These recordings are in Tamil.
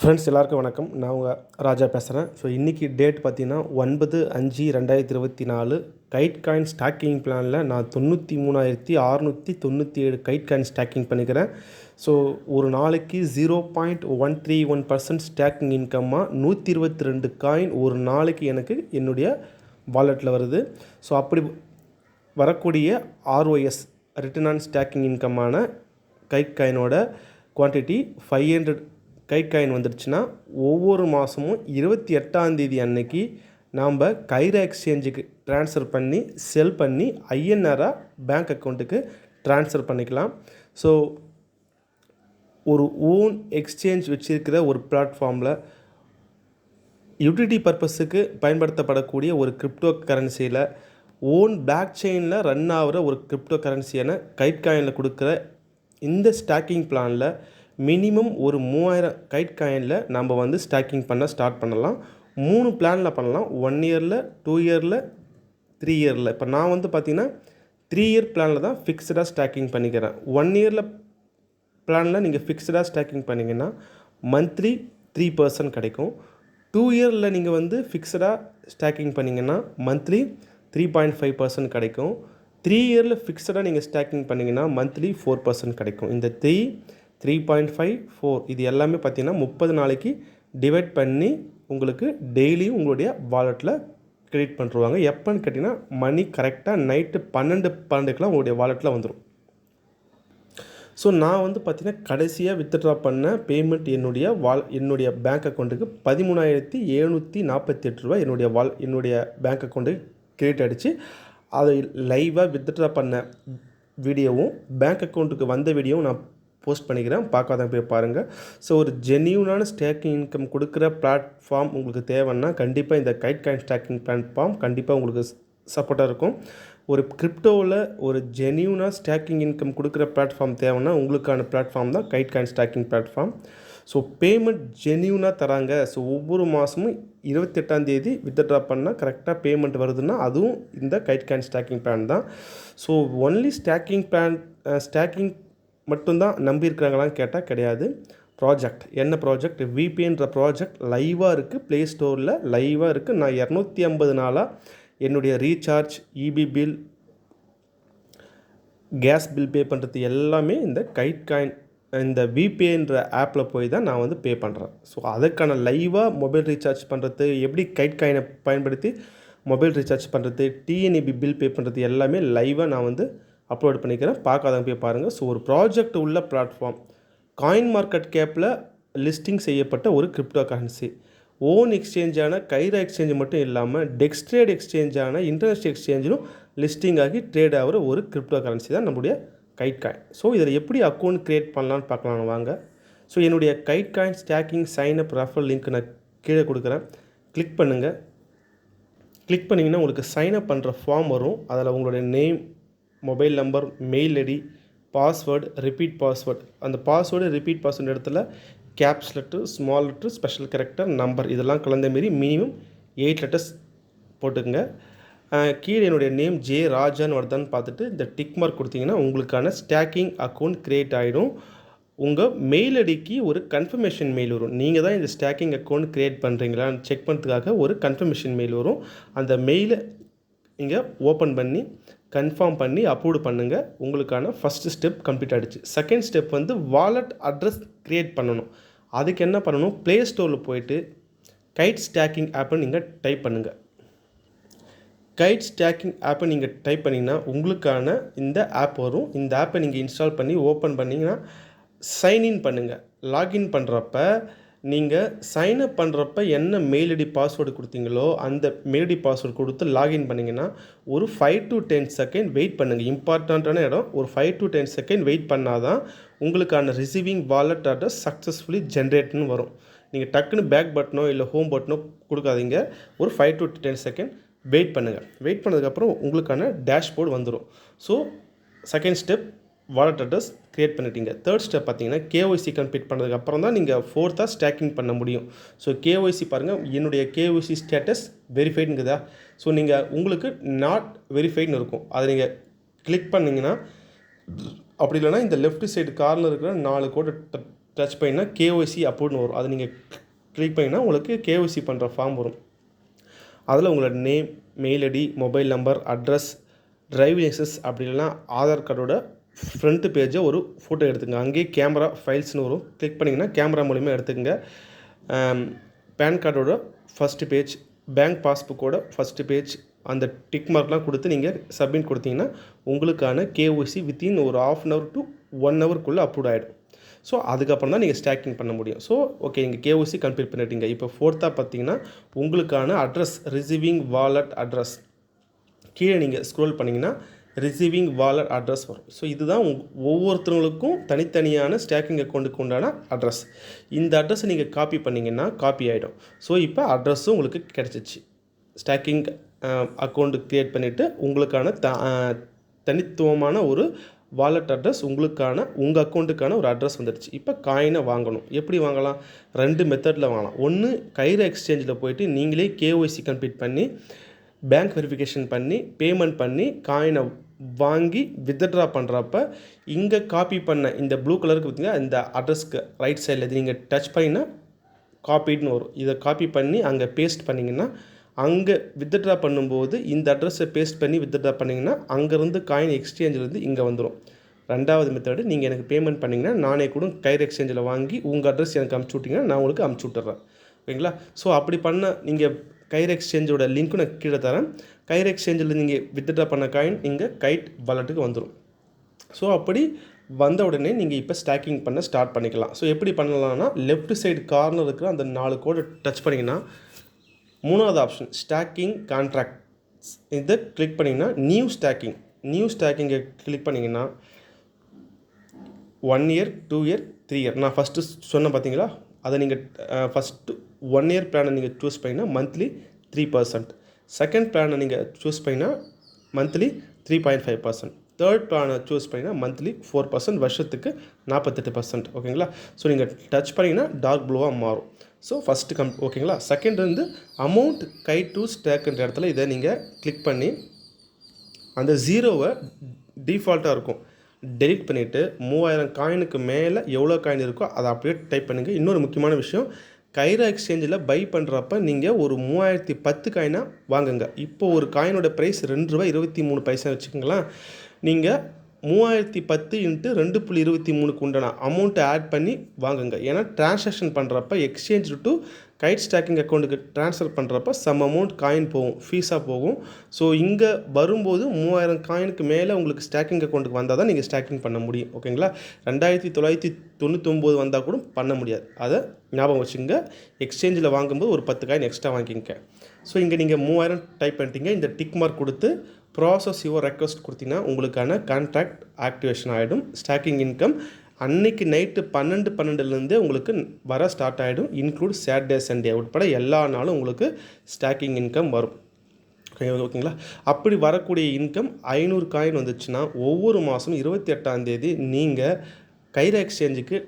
ஃப்ரெண்ட்ஸ் எல்லாருக்கும் வணக்கம். நான் உங்கள் ராஜா பேசுகிறேன் ஸோ இன்றைக்கி டேட் பார்த்திங்கன்னா ஒன்பது அஞ்சு ரெண்டாயிரத்தி இருபத்தி நாலு. கைட் காயின் ஸ்டாக்கிங் பிளானில் நான் தொண்ணூற்றி மூணாயிரத்தி அறநூற்றி தொண்ணூற்றி ஏழு கைட் காயின் ஸ்டாக்கிங் பண்ணிக்கிறேன். ஸோ ஒரு நாளைக்கு zero point one three one percent staking இன்கம்மாக நூற்றி இருபத்தி ரெண்டு காயின் ஒரு நாளைக்கு எனக்கு என்னுடைய வாலெட்டில் வருது. ஸோ அப்படி வரக்கூடிய ஆர்ஒஎஸ் ரிட்டர்ன் ஆன் ஸ்டாக்கிங் இன்கமான kite காயினோட quantity five hundred kite coin வந்துடுச்சுன்னா ஒவ்வொரு மாதமும் இருபத்தி எட்டாந்தேதி அன்னைக்கு நாம் கைரா எக்ஸ்சேஞ்சுக்கு ட்ரான்ஸ்ஃபர் பண்ணி செல் பண்ணி ஐஎன்ஆராக பேங்க் அக்கௌண்ட்டுக்கு ட்ரான்ஸ்ஃபர் பண்ணிக்கலாம். ஸோ ஒரு ஓன் எக்ஸ்சேஞ்ச் வச்சுருக்கிற ஒரு பிளாட்ஃபார்மில் யூட்டிலிட்டி பர்பஸுக்கு பயன்படுத்தப்படக்கூடிய ஒரு கிரிப்டோ கரன்சியில் ஓன் பிளாக் செயினில் ரன் ஆகிற ஒரு கிரிப்டோ கரன்சியான கைட் காயினில் கொடுக்குற இந்த ஸ்டாக்கிங் பிளானில் மினிமம் ஒரு மூவாயிரம் கைட் காயினில் நம்ம வந்து ஸ்டாக்கிங் பண்ண ஸ்டார்ட் பண்ணலாம். மூணு பிளானில் பண்ணலாம். ஒன் இயரில் டூ இயரில் த்ரீ இயரில் இப்போ நான் வந்து பார்த்திங்கன்னா த்ரீ இயர் பிளானில் தான் ஃபிக்ஸ்டாக ஸ்டாக்கிங் பண்ணிக்கிறேன். ஒன் இயரில் பிளானில் நீங்கள் ஃபிக்ஸ்டாக ஸ்டாக்கிங் பண்ணிங்கன்னா மந்த்லி த்ரீ பர்சன்ட் கிடைக்கும். டூ இயரில் நீங்கள் வந்து ஃபிக்ஸ்டாக ஸ்டாக்கிங் பண்ணிங்கன்னா monthly three point five percent கிடைக்கும். த்ரீ இயரில் ஃபிக்ஸ்டாக நீங்கள் ஸ்டாக்கிங் பண்ணிங்கன்னா மந்த்லி ஃபோர் பர்சன்ட் கிடைக்கும். இந்த three three point five four இது எல்லாமே பார்த்தீங்கன்னா முப்பது நாளைக்கு டிவைட் பண்ணி உங்களுக்கு டெய்லியும் உங்களுடைய வாலெட்டில் கிரெடிட் பண்ணிருவாங்க. எப்போன்னு கேட்டிங்கன்னா மணி கரெக்டாக நைட்டு பன்னெண்டு பன்னெண்டுக்கெலாம் உங்களுடைய வாலெட்டில் வந்துடும் ஸோ நான் வந்து பார்த்திங்கன்னா கடைசியாக வித்ட்ரா பண்ண பேமெண்ட் என்னுடைய வால் என்னுடைய பேங்க் அக்கௌண்ட்டுக்கு பதிமூணாயிரத்தி எழுநூற்றி நாற்பத்தி எட்டு ரூபா என்னுடைய வால் என்னுடைய பேங்க் அக்கௌண்ட்டுக்கு கிரெடிட் அடித்து அதை லைவாக வித்ட்ரா பண்ண வீடியோவும் பேங்க் அக்கௌண்ட்டுக்கு வந்த வீடியோவும் நான் போஸ்ட் பண்ணிக்கிறேன். பார்க்காதான் போய் பாருங்கள் ஸோ ஒரு ஜென்யூனான ஸ்டேக்கிங் இன்கம் கொடுக்குற பிளாட்ஃபார்ம் உங்களுக்கு தேவைன்னா கண்டிப்பாக இந்த கைட் காயின் ஸ்டாக்கிங் பிளாட்ஃபார்ம் கண்டிப்பாக உங்களுக்கு சப்போர்ட்டாக இருக்கும். ஒரு கிரிப்டோவில் ஒரு ஜென்யூனாக ஸ்டாக்கிங் இன்கம் கொடுக்குற பிளாட்ஃபார்ம் தேவைன்னா உங்களுக்கான பிளாட்ஃபார்ம் தான் kite coin staking platform so payment ஜென்யூனாக தராங்க. ஸோ ஒவ்வொரு மாதமும் இருபத்தெட்டாந்தேதி வித்ட்ரா பண்ணால் கரெக்டாக பேமெண்ட் வருதுன்னா அதுவும் இந்த கைட் கேன் ஸ்டாக்கிங் பிளான் தான். So only staking plan staking மட்டும்தான் நம்பியிருக்கிறாங்களான்னு கேட்டால் கிடையாது. ப்ராஜெக்ட் என்ன ப்ராஜெக்ட் விபிஎன்ற ப்ராஜெக்ட் லைவாக இருக்குது ப்ளே ஸ்டோரில் லைவாக இருக்குது நான் இரநூத்தி ஐம்பது நாளாக என்னுடைய recharge EB bill gas bill pay பண்ணுறது எல்லாமே இந்த கைட் காயின் இந்த விபிஏன்ற ஆப்பில் போய் தான் நான் வந்து பே பண்ணுறேன் ஸோ அதுக்கான லைவாக மொபைல் ரீசார்ஜ் பண்ணுறது எப்படி கைட் காயினை பயன்படுத்தி மொபைல் ரீசார்ஜ் பண்ணுறது டிஎன்இபி பில் பே பண்ணுறது எல்லாமே லைவாக நான் வந்து அப்லோட் பண்ணிக்கிறேன். பார்க்காதவங்க போய் பாருங்கள் ஸோ ஒரு ப்ராஜெக்ட் உள்ள பிளாட்ஃபார்ம் காயின் மார்க்கெட் கேப்பில் லிஸ்டிங் செய்யப்பட்ட ஒரு கிரிப்டோ கரன்சி ஓன் எக்ஸ்சேஞ்சான கைரா எக்ஸ்சேஞ்ச் மட்டும் இல்லாமல் டெக்ஸ்ட்ரேட் எக்ஸ்சேஞ்சான இன்டர்நேஷ்னல் எக்ஸ்சேஞ்சிலும் லிஸ்டிங் ஆகி ட்ரேட் ஆகிற ஒரு கிரிப்டோ கரன்சி தான் நம்முடைய கைட் காயின் ஸோ இதில் எப்படி அக்கௌண்ட் க்ரியேட் பண்ணலான்னு பார்க்கலாம். வாங்க. ஸோ என்னுடைய kite coin staking sign up refer link நான் கீழே கொடுக்குறேன். கிளிக் பண்ணுங்கள் கிளிக் பண்ணிங்கன்னா உங்களுக்கு சைன் அப் பண்ணுற ஃபார்ம் வரும். அதில் உங்களுடைய name mobile number mail ID password repeat password அந்த பாஸ்வேர்டு ரிப்பீட் பாஸ்வேர்டு இடத்துல caps letter small letter special character number இதெல்லாம் கலந்த மாரி மினிமம் எயிட் லெட்டர்ஸ் போட்டுக்கோங்க. கீழே என்னுடைய நேம் ஜே ராஜான்னு வருதான்னு பார்த்துட்டு இந்த டிக் மார்க் கொடுத்தீங்கன்னா உங்களுக்கான ஸ்டாக்கிங் அக்கௌண்ட் க்ரியேட் ஆகிடும் உங்கள் மெயில் ஐடிக்கு ஒரு கன்ஃபர்மேஷன் மெயில் வரும். நீங்கள் தான் இந்த ஸ்டாக்கிங் அக்கௌண்ட் க்ரியேட் பண்ணுறீங்களான்னு செக் பண்ணுறதுக்காக ஒரு கன்ஃபர்மேஷன் மெயில் வரும். அந்த மெயிலை நீங்கள் ஓப்பன் பண்ணி கன்ஃபார்ம் பண்ணி அப்ரூவ் பண்ணுங்கள் உங்களுக்கான ஃபஸ்ட்டு ஸ்டெப் கம்ப்ளீட் ஆகிடுச்சு செகண்ட் ஸ்டெப் வந்து வாலெட் அட்ரஸ் க்ரியேட் பண்ணணும். அதுக்கு என்ன பண்ணணும்? ப்ளே ஸ்டோரில் போயிட்டு கைட் ஸ்டாக்கிங் ஆப்பை நீங்கள் டைப் பண்ணுங்கள் கைட் ஸ்டாக்கிங் ஆப்பை நீங்கள் டைப் பண்ணிங்கன்னா உங்களுக்கான இந்த ஆப் வரும். இந்த ஆப்பை நீங்கள் இன்ஸ்டால் பண்ணி ஓப்பன் பண்ணிங்கன்னா சைன்இன் பண்ணுங்கள் லாகின் பண்ணுறப்ப நீங்கள் சைன்அப் பண்ணுறப்ப என்ன மெயில் ஐடி பாஸ்வேர்டு கொடுத்தீங்களோ அந்த மெயில் ஐடி பாஸ்வேர்டு கொடுத்து லாகின் பண்ணிங்கன்னா ஒரு five to ten second wait பண்ணுங்கள் இம்பார்ட்டண்ட்டான இடம் ஒரு five to ten second wait பண்ணால் தான் உங்களுக்கான ரிசீவிங் வாலெட் அட்ரஸ் சக்ஸஸ்ஃபுல்லி ஜென்ரேட்னு வரும். நீங்கள் டக்குன்னு பேக் பட்டனோ இல்லை ஹோம் பட்டனோ கொடுக்காதீங்க. ஒரு five to ten second wait பண்ணுங்கள் வெயிட் பண்ணதுக்கப்புறம் உங்களுக்கான டேஷ்போர்டு வந்துடும் so second step wallet address create பண்ணிட்டீங்க. தேர்ட் ஸ்டெப் பார்த்தீங்கன்னா கேஒய்சி கம்ப்ளீட் பண்ணதுக்கப்புறம் தான் நீங்கள் ஃபோர்த்தாக ஸ்டாக்கிங் பண்ண முடியும். ஸோ கேஒய்சி பாருங்கள் என்னுடைய கேஒய்சி ஸ்டேட்டஸ் வெரிஃபைடுங்குதா ஸோ நீங்கள் உங்களுக்கு நாட் வெரிஃபைடுன்னு இருக்கும். அதை நீங்கள் கிளிக் பண்ணிங்கன்னா அப்படி இல்லைனா இந்த லெஃப்ட் சைடு கார்னர் இருக்கிற நாலு கோடு டச் பண்ணிங்கன்னா கேஒய்சி அப்ரூவ்னு வரும். அதை நீங்கள் கிளிக் பண்ணிங்கன்னா உங்களுக்கு கேஒய்சி பண்ணுற ஃபார்ம் வரும். அதில் உங்களோட name mail ID mobile number address driving licence அப்படி இல்லைன்னா ஆதார் கார்டோட ஃப்ரண்ட்டு பேஜை ஒரு ஃபோட்டோ எடுத்துங்க அங்கேயே கேமரா ஃபைல்ஸ்னு வரும். கிளிக் பண்ணிங்கன்னா கேமரா மூலிமா எடுத்துக்கங்க. பேன் கார்டோட ஃபஸ்ட்டு பேஜ் பேங்க் பாஸ்புக்கோட ஃபஸ்ட்டு பேஜ் அந்த டிக் மார்க்லாம் கொடுத்து நீங்கள் சப்மிட் கொடுத்தீங்கன்னா உங்களுக்கான கேஒசி வித்தின் ஒரு half an hour to one ஹவருக்குள்ளே approve ஆகிடும் ஸோ அதுக்கப்புறம் தான் நீங்கள் ஸ்டாக்கிங் பண்ண முடியும். ஸோ ஓகே நீங்கள் கேஓசி கம்ப்ளீட் பண்ணிட்டீங்க. இப்போ ஃபோர்த்தாக பார்த்தீங்கன்னா உங்களுக்கான அட்ரஸ் ரிசீவிங் வாலெட் அட்ரஸ் கீழே நீங்கள் ஸ்க்ரோல் பண்ணிங்கன்னா ரிசீவிங் வாலெட் அட்ரஸ் வரும். ஸோ இதுதான் உங் ஒவ்வொருத்தவங்களுக்கும் தனித்தனியான ஸ்டாக்கிங் அக்கௌண்ட்டுக்கு உண்டான அட்ரஸ் இந்த அட்ரஸை நீங்கள் காப்பி பண்ணிங்கன்னா காப்பி ஆகிடும் ஸோ இப்போ அட்ரஸும் உங்களுக்கு கிடச்சிச்சு. ஸ்டாக்கிங் அக்கௌண்ட்டு க்ரியேட் பண்ணிவிட்டு உங்களுக்கான த தனித்துவமான ஒரு வாலெட் அட்ரஸ் உங்களுக்கான உங்கள் அக்கௌண்ட்டுக்கான ஒரு அட்ரஸ் வந்துடுச்சு. இப்போ காயினை வாங்கணும். எப்படி வாங்கலாம்? ரெண்டு மெத்தடில் வாங்கலாம். ஒன்று கயிறு எக்ஸ்சேஞ்சில் போயிட்டு நீங்களே கேஒய்சி கம்ப்ளீட் பண்ணி பேங்க் வெரிஃபிகேஷன் பண்ணி பேமெண்ட் பண்ணி காயினை வாங்கி வித்ட்ரா பண்ணுறப்ப இங்கே காப்பி பண்ண இந்த ப்ளூ கலருக்கு பார்த்தீங்கன்னா இந்த அட்ரஸ்க்கு ரைட் சைடில் இது நீங்கள் டச் பண்ணினா காப்பின்னு வரும். இதை காப்பி பண்ணி அங்கே பேஸ்ட் பண்ணிங்கன்னா அங்கே வித்ட்ரா பண்ணும்போது இந்த அட்ரஸை பேஸ்ட் பண்ணி வித்ட்ரா பண்ணிங்கன்னா அங்கேருந்து காயின் எக்ஸ்சேஞ்சிலேருந்து இங்கே வந்துடும் ரெண்டாவது மெத்தடு நீங்கள் எனக்கு பேமெண்ட் பண்ணிங்கன்னா நானே கூட கயிறு எக்ஸ்சேஞ்சில் வாங்கி உங்கள் அட்ரஸ் எனக்கு அமுச்சு விட்டிங்கன்னா நான் உங்களுக்கு அமுச்சு விட்டுறேன். ஓகேங்களா? ஸோ அப்படி பண்ண நீங்கள் கயிறு எக்ஸ்சேஞ்சோட லிங்க்கும் நான் கீழே தரேன். கயிறு எக்ஸ்சேஞ்சில் நீங்கள் வித்ட்ரா பண்ண காயின் இங்கே கைட் வாலெட்டுக்கு வந்துடும் ஸோ அப்படி வந்த உடனே நீங்கள் இப்போ ஸ்டாக்கிங் பண்ண ஸ்டார்ட் பண்ணிக்கலாம். ஸோ எப்படி பண்ணலாம்னா லெஃப்ட் சைடு கார்னர் இருக்கிற அந்த நாலு கோடை டச் பண்ணிங்கன்னா மூணாவது ஆப்ஷன் ஸ்டாக்கிங் கான்ட்ராக்ட்ஸ் இதை கிளிக் பண்ணிங்கன்னா நியூ ஸ்டாக்கிங் நியூ ஸ்டாக்கிங்கை கிளிக் பண்ணிங்கன்னா one year two year three year நான் ஃபஸ்ட்டு சொன்னேன் பார்த்தீங்களா அதை நீங்கள் ஃபஸ்ட்டு ஒன் இயர் பிளானை நீங்கள் சூஸ் பண்ணிங்கன்னா மந்த்லி த்ரீ பர்சன்ட் செகண்ட் பிளானை நீங்கள் சூஸ் பண்ணிங்கன்னா monthly three point five percent third பிளானை சூஸ் பண்ணிங்கன்னா மந்த்லி ஃபோர் பர்சன்ட் வருஷத்துக்கு நாற்பத்தெட்டு பர்சன்ட் ஓகேங்களா ஸோ நீங்கள் டச் பண்ணிங்கன்னா டார்க் ப்ளூவாக மாறும். ஸோ ஃபஸ்ட்டு கம் ஓகேங்களா செகண்ட் வந்து அமௌண்ட் கை டு ஸ்டேக்குன்ற இடத்துல இதை நீங்கள் கிளிக் பண்ணி அந்த ஜீரோவை டிஃபால்ட்டாக இருக்கும். டெலிட் பண்ணிவிட்டு மூவாயிரம் காயினுக்கு மேலே எவ்வளோ காயின் இருக்கோ அதை அப்படியே டைப் பண்ணுங்கள் இன்னொரு முக்கியமான விஷயம் கைரா எக்ஸ்சேஞ்சில் பை பண்ணுறப்ப நீங்கள் ஒரு மூவாயிரத்தி பத்து காயினாக வாங்குங்க. இப்போ ஒரு காயினோட ப்ரைஸ் ரெண்டு ரூபாய் இருபத்தி மூணு பைசா வச்சுக்கோங்களேன். நீங்கள் மூவாயிரத்தி பத்து இன்ட்டு ரெண்டு புள்ளி இருபத்தி மூணுக்கு உண்டான அமௌண்ட்டை ஆட் பண்ணி வாங்குங்க. ஏன்னா டிரான்சாக்ஷன் பண்ணுறப்ப எக்ஸ்சேஞ்ச் டு கைட் ஸ்டாக்கிங் அக்கௌண்ட்டுக்கு ட்ரான்ஸ்ஃபர் பண்ணுறப்ப சம் அமௌண்ட் காயின் போகும் ஃபீஸாக போகும். ஸோ இங்கே வரும்போது மூவாயிரம் காயினுக்கு மேலே உங்களுக்கு ஸ்டாக்கிங் அக்கௌண்ட்டுக்கு வந்தால் தான் நீங்கள் ஸ்டாக்கிங் பண்ண முடியும். ஓகேங்களா ரெண்டாயிரத்தி தொள்ளாயிரத்தி தொண்ணூத்தொம்போது வந்தால் கூட பண்ண முடியாது. அதை ஞாபகம் வச்சுங்க எக்ஸ்சேஞ்சில் வாங்கும்போது ஒரு பத்து காயின் எக்ஸ்ட்ரா வாங்கிக்கங்க. ஸோ இங்கே நீங்கள் மூவாயிரம் டைப் பண்ணிட்டீங்க. இந்த டிக் மார்க் கொடுத்து ப்ராசஸ் யுவர் ரெக்வஸ்ட் கொடுத்தீங்கன்னா உங்களுக்கான கான்ட்ராக்ட் ஆக்டிவேஷன் ஆகிடும் ஸ்டாக்கிங் இன்கம் அன்னைக்கு நைட்டு பன்னெண்டு பன்னெண்டுலேருந்தே உங்களுக்கு வர ஸ்டார்ட் ஆகிடும் இன்க்ளூட் சாட்டர்டே சண்டே உட்பட எல்லா நாளும் உங்களுக்கு ஸ்டாக்கிங் இன்கம் வரும். ஓகேங்களா அப்படி வரக்கூடிய இன்கம் ஐநூறு காயின் வந்துச்சுன்னா ஒவ்வொரு மாதம் இருபத்தி எட்டாம் தேதி நீங்கள் கைரா எக்ஸ்சேஞ்சுக்கு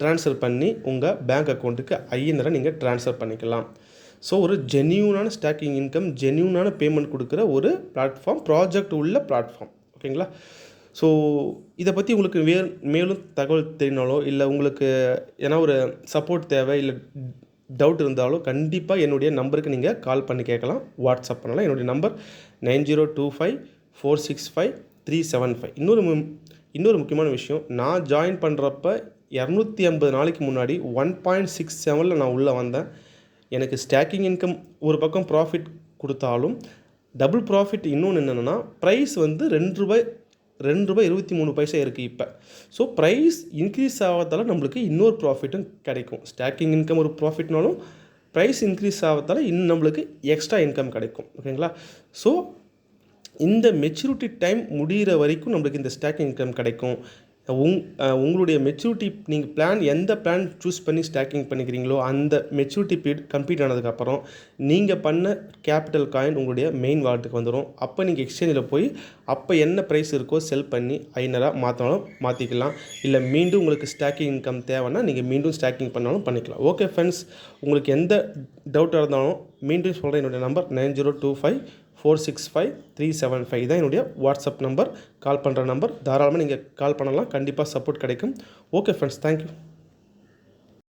ட்ரான்ஸ்ஃபர் பண்ணி உங்கள் பேங்க் அக்கௌண்ட்டுக்கு ஐநூறை நீங்கள் ட்ரான்ஸ்ஃபர் பண்ணிக்கலாம். ஸோ ஒரு ஜென்யூனான ஸ்டாக்கிங் இன்கம் ஜென்யூனான பேமெண்ட் கொடுக்குற ஒரு பிளாட்ஃபார்ம் ப்ராஜெக்ட் உள்ள பிளாட்ஃபார்ம் ஓகேங்களா ஸோ இதை பற்றி உங்களுக்கு வே மேலும் தகவல் தெரியனாலோ இல்லை உங்களுக்கு ஏன்னா ஒரு சப்போர்ட் தேவை இல்லை டவுட் இருந்தாலோ கண்டிப்பாக என்னுடைய நம்பருக்கு நீங்கள் கால் பண்ணி கேட்கலாம். வாட்ஸ்அப் பண்ணலாம். என்னுடைய number nine zero two five four six five three seven five. இன்னொரு இன்னொரு முக்கியமான விஷயம் நான் ஜாயின் பண்ணுறப்ப இரநூத்தி ஐம்பது நாளைக்கு முன்னாடி ஒன் பாயிண்ட் சிக்ஸ் செவனில் நான் உள்ளே வந்தேன். எனக்கு ஸ்டாக்கிங் இன்கம் ஒரு பக்கம் ப்ராஃபிட் கொடுத்தாலும் டபுள் ப்ராஃபிட் இன்னொன்று என்னென்னா ப்ரைஸ் வந்து ரெண்டு ரூபாய் ரெண்டு ரூபாய் இருபத்தி மூணு பைசா இருக்குது இப்போ. ஸோ ப்ரைஸ் இன்க்ரீஸ் ஆகிறதால நம்மளுக்கு இன்னொரு ப்ராஃபிட்டும் கிடைக்கும். ஸ்டாக்கிங் இன்கம் ஒரு ப்ராஃபிட்னாலும் ப்ரைஸ் இன்க்ரீஸ் ஆகிறதால இன்னும் நம்மளுக்கு எக்ஸ்ட்ரா இன்கம் கிடைக்கும். ஓகேங்களா ஸோ இந்த மெச்சூரிட்டி டைம் முடிகிற வரைக்கும் நம்மளுக்கு இந்த ஸ்டாக்கிங் இன்கம் கிடைக்கும். உங் உங்களுடைய மெச்சூரிட்டி நீங்கள் பிளான் எந்த பிளான் சூஸ் பண்ணி ஸ்டாக்கிங் பண்ணிக்கிறீங்களோ அந்த மெச்சூரிட்டி பீரியட் கம்ப்ளீட் ஆனதுக்கப்புறம் நீங்கள் பண்ண கேபிட்டல் காயின் உங்களுடைய மெயின் வாலெட்டுக்கு வந்துடும் அப்போ நீங்கள் எக்ஸ்சேஞ்சில் போய் அப்போ என்ன ப்ரைஸ் இருக்கோ செல் பண்ணி ஐநராக மாற்றினாலும் மாற்றிக்கலாம் இல்லை மீண்டும் உங்களுக்கு ஸ்டாக்கிங் இன்கம் தேவைன்னா நீங்கள் மீண்டும் ஸ்டாக்கிங் பண்ணாலும் பண்ணிக்கலாம். ஓகே ஃப்ரெண்ட்ஸ் உங்களுக்கு எந்த டவுட்டாக இருந்தாலும் மீண்டும் சொல்கிறேன் என்னுடைய number nine zero two five four six five three seven five தான் என்னுடைய வாட்ஸ்அப் நம்பர் கால் பண்ணுற நம்பர் தாராளமாக நீங்கள் கால் பண்ணலாம். கண்டிப்பாக சப்போர்ட் கிடைக்கும். Okay friends thank you